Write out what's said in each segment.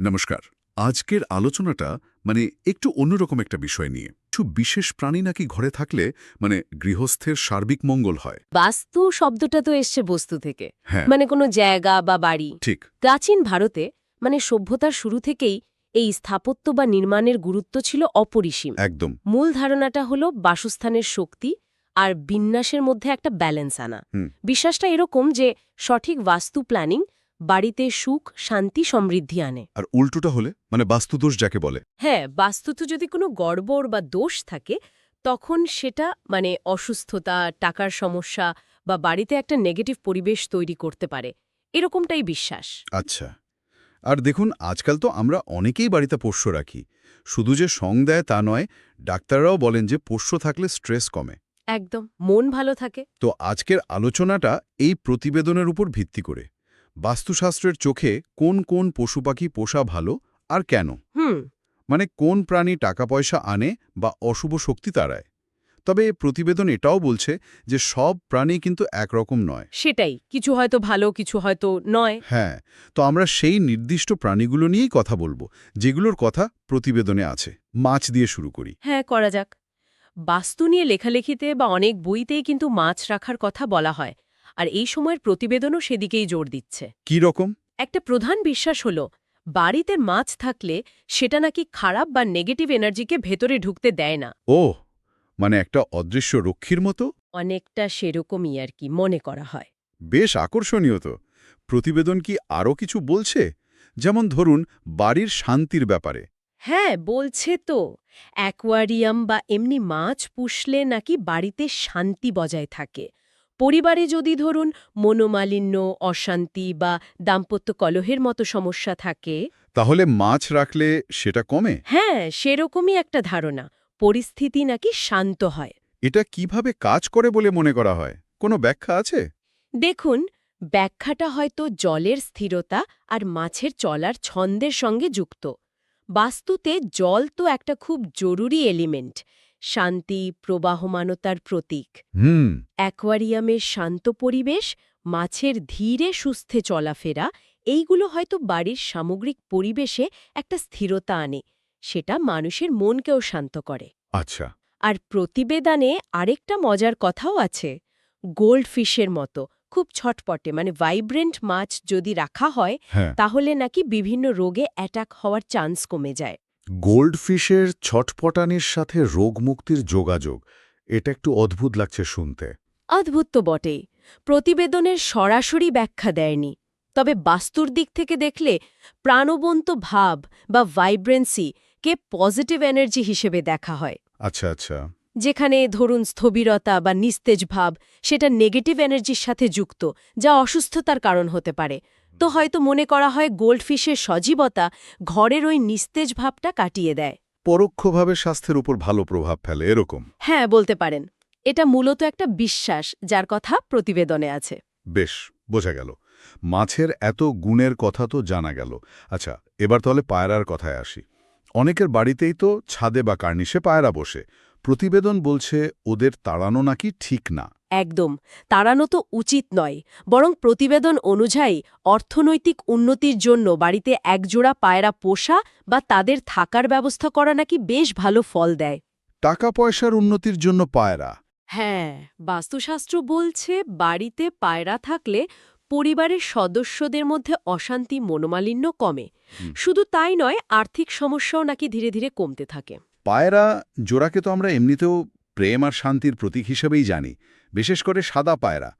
নমস্কার। আজকের আলোচনাটা মানে একটু অন্যরকম একটা বিষয় নিয়ে। কিছু বিশেষ প্রাণী নাকি ঘরে থাকলে মানে গৃহস্থের সার্বিক মঙ্গল হয়? বাস্তু শব্দটা তো এসছে বস্তু থেকে। হ্যাঁ। মানে কোনো জায়গা বা বাড়ি। ঠিক। প্রাচীন ভারতে মানে সভ্যতার শুরু থেকেই এই স্থাপত্য বা নির্মাণের গুরুত্ব ছিল অপরিসীম। একদম। মূল ধারণাটা হলো বাসস্থানের শক্তি আর বিন্যাসের মধ্যে একটা ব্যালেন্স আনা। বিশ্বাসটা এরকম যে সঠিক বাস্তু প্ল্যানিং বাড়িতে সুখ শান্তি সমৃদ্ধি আনে। আর উল্টোটা হলে? মানে বাস্তুদোষ যাকে বলে। হ্যাঁ বাস্তুতে যদি কোনো গড়বড় বা দোষ থাকে তখন সেটা মানে অসুস্থতা টাকার সমস্যা বা বাড়িতে একটা নেগেটিভ পরিবেশ তৈরি করতে পারে। এরকমটাই বিশ্বাস। আচ্ছা। আর দেখুন আজকাল তো আমরা অনেকেই বাড়িতে পোষ্য রাখি। শুধু যে সং দেয় তা নয় ডাক্তাররাও বলেন যে পোষ্য থাকলে স্ট্রেস কমে। একদম মন ভালো থাকে। তো আজকের আলোচনাটা এই প্রতিবেদনের উপর ভিত্তি করে। বাস্তুশাস্ত্রের চোখে কোন কোন পশু পাখি পোষা ভালো আর কেন? হুম। মানে কোন প্রাণী টাকা পয়সা আনে বা অশুভ শক্তি তাড়ায়? তবে প্রতিবেদন এটাও বলছে যে সব প্রাণী কিন্তু একরকম নয়। সেটাই কিছু হয়তো ভালো কিছু হয়তো নয়। হ্যাঁ তো আমরা সেই নির্দিষ্ট প্রাণীগুলো নিয়েই কথা বলব যেগুলোর কথা প্রতিবেদনে আছে। মাছ দিয়ে শুরু করি। হ্যাঁ করা যাক। বাস্তু নিয়ে লেখালেখিতে বা অনেক বইতেই কিন্তু মাছ রাখার কথা বলা হয়। আর এই সময়ের প্রতিবেদনও সেদিকেই জোর দিচ্ছে। কি রকম? একটা প্রধান বিশ্বাস হল বাড়িতে মাছ থাকলে সেটা নাকি খারাপ বা নেগেটিভ এনার্জিকে ভেতরে ঢুকতে দেয় না। ও মানে একটা অদৃশ্য রক্ষীর মতো? অনেকটা সেরকমই আর কি মনে করা হয়। বেশ আকর্ষণীয় তো। প্রতিবেদন কি আরও কিছু বলছে? যেমন ধরুন বাড়ির শান্তির ব্যাপারে। হ্যাঁ বলছে তো অ্যাকোয়ারিয়াম বা এমনি মাছ পুষলে নাকি বাড়িতে শান্তি বজায় থাকে। পরিবারে যদি ধরুন মনোমালিন্য অশান্তি বা দাম্পত্য কলহের মতো সমস্যা থাকে তাহলে মাছ রাখলে সেটা কমে? হ্যাঁ সেরকমই একটা ধারণা। পরিস্থিতি নাকি শান্ত হয়। এটা কীভাবে কাজ করে বলে মনে করা হয়? কোনো ব্যাখ্যা আছে? দেখুন ব্যাখ্যাটা হয়তো জলের স্থিরতা আর মাছের চলার ছন্দের সঙ্গে যুক্ত। বাস্তুতে জল তো একটা খুব জরুরি এলিমেন্ট শান্তি প্রবাহমানতার প্রতীক। হুম। অ্যাকোয়ারিয়ামের শান্ত পরিবেশ মাছের ধীরে সুস্থে চলাফেরা এইগুলো হয়তো বাড়ির সামগ্রিক পরিবেশে একটা স্থিরতা আনে সেটা মানুষের মনকেও শান্ত করে। আচ্ছা। আর প্রতিবেদনে আরেকটা মজার কথাও আছে গোল্ডফিশের মতো খুব ছটপটে মানে ভাইব্রেন্ট মাছ যদি রাখা হয় হ্যাঁ। তাহলে নাকি বিভিন্ন রোগে অ্যাটাক হওয়ার চান্স কমে যায়। গোল্ডফিশের ছটপটানির সাথে রোগমুক্তির যোগাযোগ এটা একটু অদ্ভুত লাগছে শুনতে। অদ্ভুত তো বটেই। প্রতিবেদনের সরাসরি ব্যাখ্যা দেয়নি। তবে বাস্তুর দিক থেকে দেখলে প্রাণবন্ত ভাব বা ভাইব্রেন্সি কে পজিটিভ এনার্জি হিসেবে দেখা হয়। আচ্ছা আচ্ছা। যেখানে ধরুন স্থবিরতা বা নিস্তেজ ভাব সেটা নেগেটিভ এনার্জির সাথে যুক্ত যা অসুস্থতার কারণ হতে পারে। তো হয়তো মনে করা হয় গোল্ডফিশের সজীবতা ঘরের ওই নিস্তেজ ভাবটা কাটিয়ে দেয়। পরোক্ষভাবে স্বাস্থ্যের উপর ভালো প্রভাব ফেলে এরকম? হ্যাঁ বলতে পারেন। এটা মূলত একটা বিশ্বাস যার কথা প্রতিবেদনে আছে। বেশ বোঝা গেল। মাছের এত গুণের কথা তো জানা গেল। আচ্ছা এবার তাহলে পায়রার কথায় আসি। অনেকের বাড়িতেই তো ছাদে বা কার্নিশে পায়রা বসে। প্রতিবেদন বলছে ওদের তাড়ানো নাকি ঠিক না। একদম তাড়ানো তো উচিত নয় বরং প্রতিবেদন অনুযায়ী অর্থনৈতিক উন্নতির জন্য বাড়িতে একজোড়া পায়রা পোষা বা তাদের থাকার ব্যবস্থা করা নাকি বেশ ভালো ফল দেয়। টাকা পয়সার উন্নতির জন্য পায়রা। হ্যাঁ বাস্তুশাস্ত্র বলছে বাড়িতে পায়রা থাকলে পরিবারের সদস্যদের মধ্যে অশান্তি মনোমালিন্য কমে। শুধু তাই নয় আর্থিক সমস্যাও নাকি ধীরে ধীরে কমতে থাকে। পায়রা জোড়াকে তো আমরা এমনিতেও প্রেম আর শান্তির প্রতীক হিসেবেই জানি। বিশেষ করে সাদা পায়রা।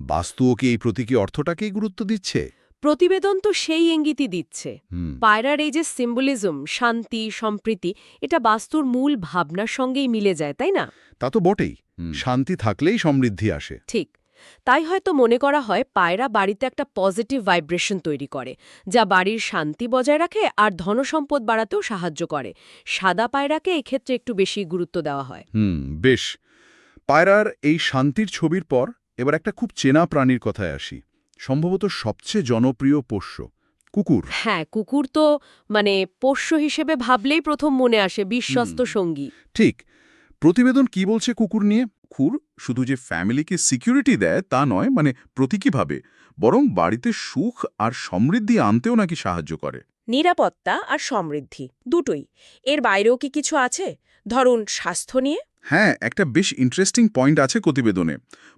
বাস্তুও কি এই প্রতীকী অর্থটাকেই গুরুত্ব দিচ্ছে? প্রতিবেদন তো সেই ইঙ্গিতই দিচ্ছে। পায়রার এই যে সিম্বলিজম শান্তি সম্প্রীতি এটা বাস্তুর মূল ভাবনার সঙ্গেই মিলে যায় তাই না? তা তো বটেই। শান্তি থাকলেই সমৃদ্ধি আসে। ঠিক। তাই হয়তো মনে করা হয় পায়রা বাড়িতে একটা পজিটিভ ভাইব্রেশন তৈরি করে যা বাড়ির শান্তি বজায় রাখে আর ধনসম্পদ বাড়াতেও সাহায্য করে। সাদা পায়রাকে এক্ষেত্রে একটু বেশি গুরুত্ব দেওয়া হয়। হুম বেশ। পায়রার এই শান্তির ছবির পর এবার একটা খুব চেনা প্রাণীর কথায় আসি। সম্ভবত সবচেয়ে জনপ্রিয় পোষ্য কুকুর। হ্যাঁ কুকুর তো মানে পোষ্য হিসেবে ভাবলেই প্রথম মনে আসে বিশ্বস্ত সঙ্গী। ঠিক। প্রতিবেদন কি বলছে কুকুর নিয়ে? কুকুর শুধু যে ফ্যামিলিকে সিকিউরিটি দেয় তা নয় মানে প্রতীকীভাবে বরং বাড়িতে সুখ আর সমৃদ্ধি আনতেও নাকি সাহায্য করে। নিরাপত্তা আর সমৃদ্ধি দুটোই। এর বাইরেও কি কিছু আছে? ধরুন স্বাস্থ্য নিয়ে? হ্যাঁ একটা বেশ ইন্টারেস্টিং পয়েন্ট আছে প্রতিবেদনে।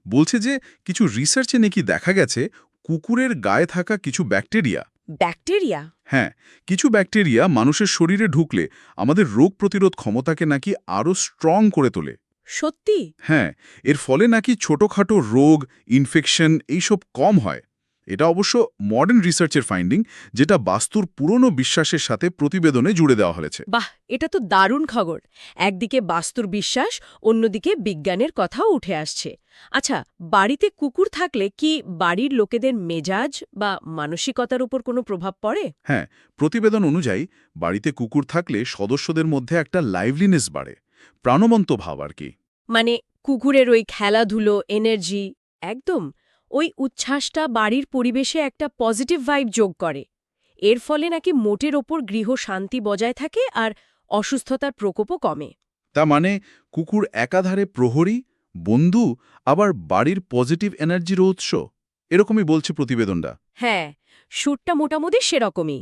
বলছে যে কিছু রিসার্চে নাকি দেখা গেছে কুকুরের গায়ে থাকা কিছু ব্যাকটেরিয়া ব্যাকটেরিয়া হ্যাঁ কিছু ব্যাকটেরিয়া মানুষের শরীরে ঢুকলে আমাদের রোগ প্রতিরোধ ক্ষমতাকে নাকি আরও স্ট্রং করে তোলে। সত্যি? হ্যাঁ এর ফলে নাকি ছোটখাটো রোগ ইনফেকশন এইসব কম হয়। এটা অবশ্য মডার্ন রিসার্চের ফাইন্ডিং যেটা বাস্তুর পুরনো বিশ্বাসের সাথে প্রতিবেদনে জুড়ে দেওয়া হয়েছে। বাহ এটা তো দারুণ খবর। একদিকে বাস্তুর বিশ্বাস অন্যদিকে বিজ্ঞানের কথাও উঠে আসছে। আচ্ছা বাড়িতে কুকুর থাকলে কি বাড়ির লোকেদের মেজাজ বা মানসিকতার উপর কোনো প্রভাব পড়ে? হ্যাঁ প্রতিবেদন অনুযায়ী বাড়িতে কুকুর থাকলে সদস্যদের মধ্যে একটা লাইভলিনেস বাড়ে প্রাণবন্ত ভাব আর কি। মানে কুকুরের ওই খেলাধুলো এনার্জি একদম। ওই উচ্ছ্বাসটা বাড়ির পরিবেশে একটা পজিটিভ ভাইব যোগ করে। এর ফলে নাকি মোটের ওপর গৃহ শান্তি বজায় থাকে আর অসুস্থতার প্রকোপও কমে। তা মানে কুকুর একাধারে প্রহরী বন্ধু আবার বাড়ির পজিটিভ এনার্জির উৎস? এরকমই বলছে প্রতিবেদনটা। হ্যাঁ সুরটা মোটামুটি সেরকমই।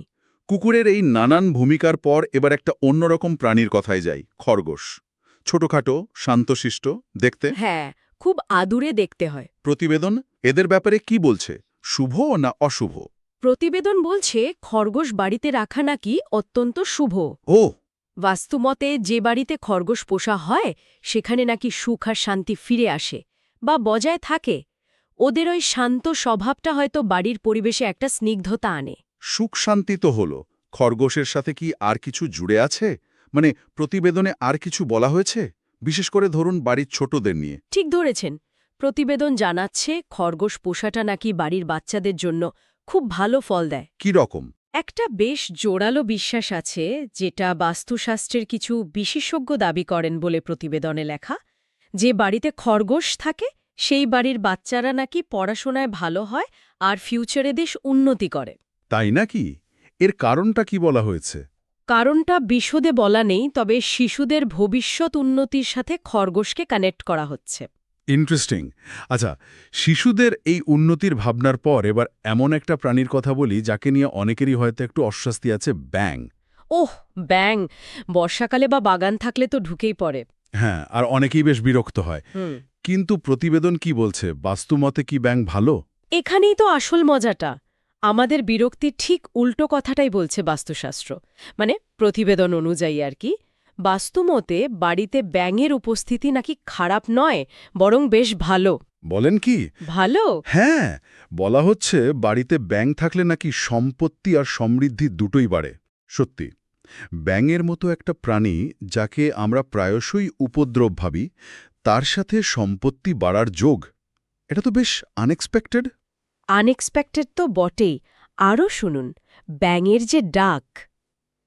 কুকুরের এই নানান ভূমিকার পর এবার একটা অন্যরকম প্রাণীর কথায় যাই খরগোশ। ছোটখাটো শান্তশিষ্ট দেখতে? হ্যাঁ খুব আদুরে দেখতে হয়। প্রতিবেদন এদের ব্যাপারে কি বলছে শুভ না অশুভ? প্রতিবেদন বলছে খরগোশ বাড়িতে রাখা নাকি অত্যন্ত শুভ। ও। বাস্তুমতে যে বাড়িতে খরগোশ পোষা হয় সেখানে নাকি সুখ আর শান্তি ফিরে আসে বা বজায় থাকে। ওদের ওই শান্ত স্বভাবটা হয়তো বাড়ির পরিবেশে একটা স্নিগ্ধতা আনে। সুখ শান্তি তো হলো। খরগোশের সাথে কি আর কিছু জুড়ে আছে? মানে প্রতিবেদনে আর কিছু বলা হয়েছে? বিশেষ করে ধরুন বাড়ির ছোটদের নিয়ে। ঠিক ধরেছেন। প্রতিবেদন জানাচ্ছে খরগোশ পোষাটা নাকি বাড়ির বাচ্চাদের জন্য খুব ভালো ফল দেয়। কি রকম? একটা বেশ জোরালো বিশ্বাস আছে যেটা বাস্তুশাস্ত্রের কিছু বিশেষজ্ঞ দাবি করেন বলে প্রতিবেদনে লেখা। যে বাড়িতে খরগোশ থাকে সেই বাড়ির বাচ্চারা নাকি পড়াশোনায় ভালো হয় আর ফিউচারে দেশ উন্নতি করে। তাই নাকি? এর কারণটা কি বলা হয়েছে? কারণটা বিশদে বলা নেই তবে শিশুদের ভবিষ্যৎ উন্নতির সাথে খরগোশকে কানেক্ট করা হচ্ছে। ইন্টারেস্টিং আচ্ছা শিশুদের এই উন্নতির ভাবনার পর এবার এমন একটা প্রাণীর কথা বলি যাকে নিয়ে অনেকেরই হয়তো একটু অস্বস্তি আছে ব্যাং ওহ ব্যাং বর্ষাকালে বা বাগান থাকলে তো ঢুকেই পড়ে। হ্যাঁ আর অনেকেই বেশ বিরক্ত হয়। কিন্তু প্রতিবেদন কি বলছে? বাস্তুমতে কি ব্যাং ভালো? এখানেই তো আসল মজাটা। আমাদের বিরক্তির ঠিক উল্টো কথাটাই বলছে বাস্তুশাস্ত্র। মানে প্রতিবেদন অনুযায়ী আর কি। বাস্তুমতে বাড়িতে ব্যাঙের উপস্থিতি নাকি খারাপ নয় বরং বেশ ভালো। বলেন কি? ভালো? হ্যাঁ বলা হচ্ছে বাড়িতে ব্যাঙ থাকলে নাকি সম্পত্তি আর সমৃদ্ধি দুটোই বাড়ে। সত্যি ব্যাঙের মতো একটা প্রাণী যাকে আমরা প্রায়শই উপদ্রব ভাবি তার সাথে সম্পত্তি বাড়ার যোগ এটা তো বেশ আনএক্সপেক্টেড আনএক্সপেক্টেড তো বটেই। আরও শুনুন ব্যাঙের যে ডাক।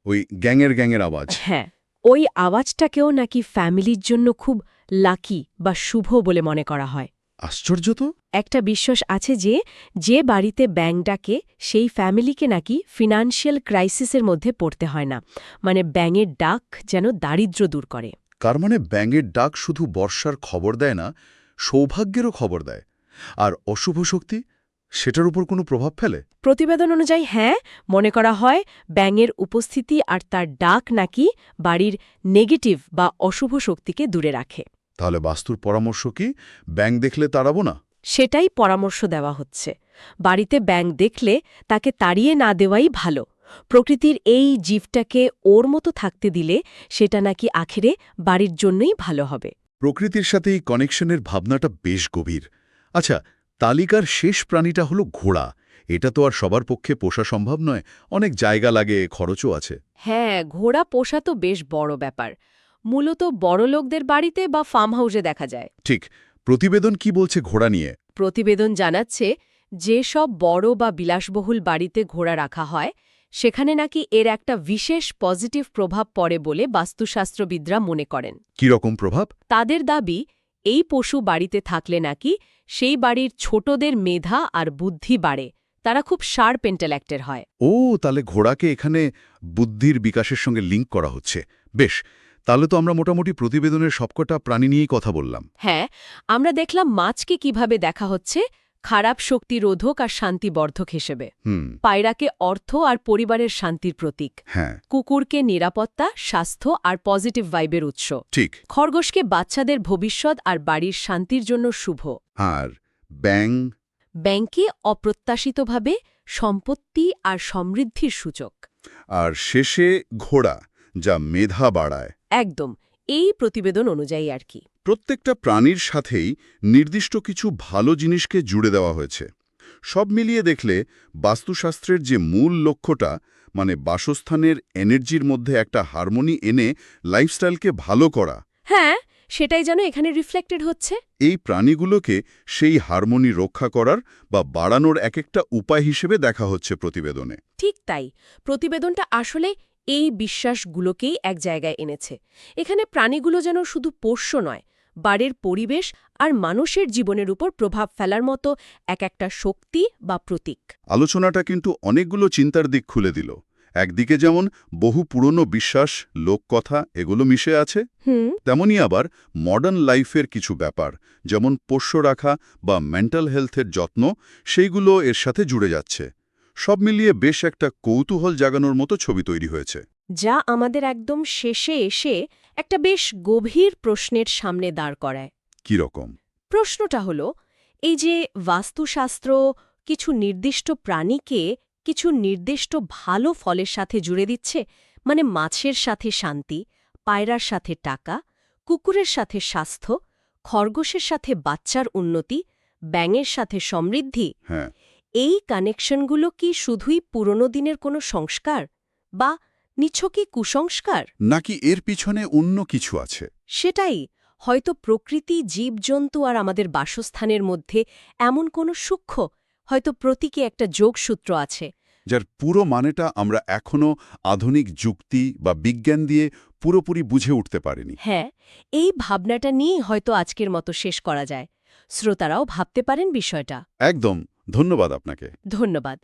ওই গ্যাংয়ের গ্যাংয়ের আওয়াজ। হ্যাঁ। ওই আওয়াজটাকেও নাকি ফ্যামিলির জন্য খুব লাকি বা শুভ বলে মনে করা হয়। আশ্চর্য তো। একটা বিশ্বাস আছে যে যে বাড়িতে ব্যাং ডাকে সেই ফ্যামিলিকে নাকি ফিনান্সিয়াল ক্রাইসিসের মধ্যে পড়তে হয় না। মানে ব্যাঙের ডাক যেন দারিদ্র্য দূর করে। কার মানে ব্যাঙের ডাক শুধু বর্ষার খবর দেয় না সৌভাগ্যেরও খবর দেয়। আর অশুভ শক্তি? সেটার উপর কোনো প্রভাব ফেলে? প্রতিবেদন অনুযায়ী হ্যাঁ মনে করা হয় ব্যাঙের উপস্থিতি আর তার ডাক নাকি বাড়ির নেগেটিভ বা অশুভ শক্তিকে দূরে রাখে। তাহলে বাস্তুর পরামর্শ কি? ব্যাং দেখলে তাড়াবো না? সেটাই পরামর্শ দেওয়া হচ্ছে। বাড়িতে ব্যাং দেখলে তাকে তাড়িয়ে না দেওয়াই ভালো। প্রকৃতির এই জীবটাকে ওর মতো থাকতে দিলে সেটা নাকি আখেরে বাড়ির জন্যই ভালো হবে। প্রকৃতির সাথে এই কানেকশনের ভাবনাটা বেশ গভীর। আচ্ছা তালিকার শেষ প্রাণীটা হলো ঘোড়া। এটা তো আর সবার পক্ষে পোষা সম্ভব নয় অনেক জায়গা লাগে খরচও আছে। হ্যাঁ ঘোড়া পোষা তো বেশ বড় ব্যাপার। মূলত বড়লোকদের বাড়িতে বা ফার্ম হাউসে দেখা যায়। ঠিক প্রতিবেদন কি বলছে ঘোড়া নিয়ে? প্রতিবেদন জানাচ্ছে যেসব বড় বা বিলাসবহুল বাড়িতে ঘোড়া রাখা হয় সেখানে নাকি এর একটা বিশেষ পজিটিভ প্রভাব পড়ে বলে বাস্তুশাস্ত্রবিদরা মনে করেন। কি রকম প্রভাব? তাদের দাবি এই পশু বাড়িতে থাকলে নাকি সেই বাড়ির ছোটদের মেধা আর বুদ্ধি বাড়ে। তারা খুব শার্প ইন্টেলেক্টের হয়। ও তাহলে ঘোড়াকে এখানে বুদ্ধির বিকাশের সঙ্গে লিঙ্ক করা হচ্ছে। বেশ তাহলে তো আমরা মোটামুটি প্রতিবেদনের সবকটা প্রাণী নিয়েই কথা বললাম। হ্যাঁ আমরা দেখলাম মাছকে কীভাবে দেখা হচ্ছে। খারাপ শক্তি রোধক আর শান্তিবর্ধক হিসেবে। হুম। পায়রাকে অর্থ আর পরিবারের শান্তির প্রতীক। হ্যাঁ। কুকুরকে নিরাপত্তা স্বাস্থ্য আর পজিটিভ ভাইবের উৎস। ঠিক। খরগোশকে বাচ্চাদের ভবিষ্যৎ আর বাড়ির শান্তির জন্য শুভ। আর ব্যাং? ব্যাংকে অপ্রত্যাশিতভাবে সম্পত্তি আর সমৃদ্ধির সূচক। আর শেষে ঘোড়া যা মেধা বাড়ায়। একদম। এই প্রতিবেদন অনুযায়ী আর কি। প্রত্যেকটা প্রাণীর সাথেই নির্দিষ্ট কিছু ভালো জিনিসকে জুড়ে দেওয়া হয়েছে। সব মিলিয়ে দেখলে বাস্তুশাস্ত্রের যে মূল লক্ষ্যটা মানে বাসস্থানের এনার্জির মধ্যে একটা হারমোনি এনে লাইফস্টাইলকে ভালো করা। হ্যাঁ সেটাই যেন এখানে রিফ্লেক্টেড হচ্ছে। এই প্রাণীগুলোকে সেই হারমোনি রক্ষা করার বা বাড়ানোর এক একটা উপায় হিসেবে দেখা হচ্ছে প্রতিবেদনে। ঠিক তাই। প্রতিবেদনটা আসলে এই বিশ্বাসগুলোকেই এক জায়গায় এনেছে। এখানে প্রাণীগুলো যেন শুধু পোষ্য নয় বাড়ির পরিবেশ আর মানুষের জীবনের উপর প্রভাব ফেলার মতো এক একটা শক্তি বা প্রতীক। আলোচনাটা কিন্তু অনেকগুলো চিন্তার দিক খুলে দিল। একদিকে যেমন বহু পুরনো বিশ্বাস লোককথা এগুলো মিশে আছে। তেমনি আবার মডার্ন লাইফের কিছু ব্যাপার যেমন পোষ্য রাখা বা মেন্টাল হেলথের যত্ন সেইগুলো এর সাথে জুড়ে যাচ্ছে। সব মিলিয়ে বেশ একটা কৌতূহল জাগানোর মতো ছবি তৈরি হয়েছে। যা আমাদের একদম শেষে এসে একটা বেশ গভীর প্রশ্নের সামনে দাঁড় করায়। কি রকম? প্রশ্নটা হলো এই যে বাস্তুশাস্ত্র কিছু নির্দিষ্ট প্রাণীকে কিছু নির্দিষ্ট ভালো ফলের সাথে জুড়ে দিচ্ছে মানে মাছের সাথে শান্তি পায়রার সাথে টাকা কুকুরের সাথে স্বাস্থ্য খরগোশের সাথে বাচ্চার উন্নতি ব্যাঙের সাথে সমৃদ্ধি হ্যাঁ। এই কানেকশনগুলো কি শুধুই পুরনো দিনের কোনো সংস্কার? বা নিছকই কুসংস্কার? নাকি এর পিছনে অন্য কিছু আছে? সেটাই হয়তো প্রকৃতি জীবজন্তু আর আমাদের বাসস্থানের মধ্যে এমন কোনো সূক্ষ্ম হয়তো প্রতীকে একটা যোগসূত্র আছে। যার পুরো মানেটা আমরা এখনও আধুনিক যুক্তি বা বিজ্ঞান দিয়ে পুরোপুরি বুঝে উঠতে পারিনি। হ্যাঁ এই ভাবনাটা নিয়েই হয়তো আজকের মতো শেষ করা যায়। শ্রোতারাও ভাবতে পারেন বিষয়টা। একদম ধন্যবাদ আপনাকে। ধন্যবাদ।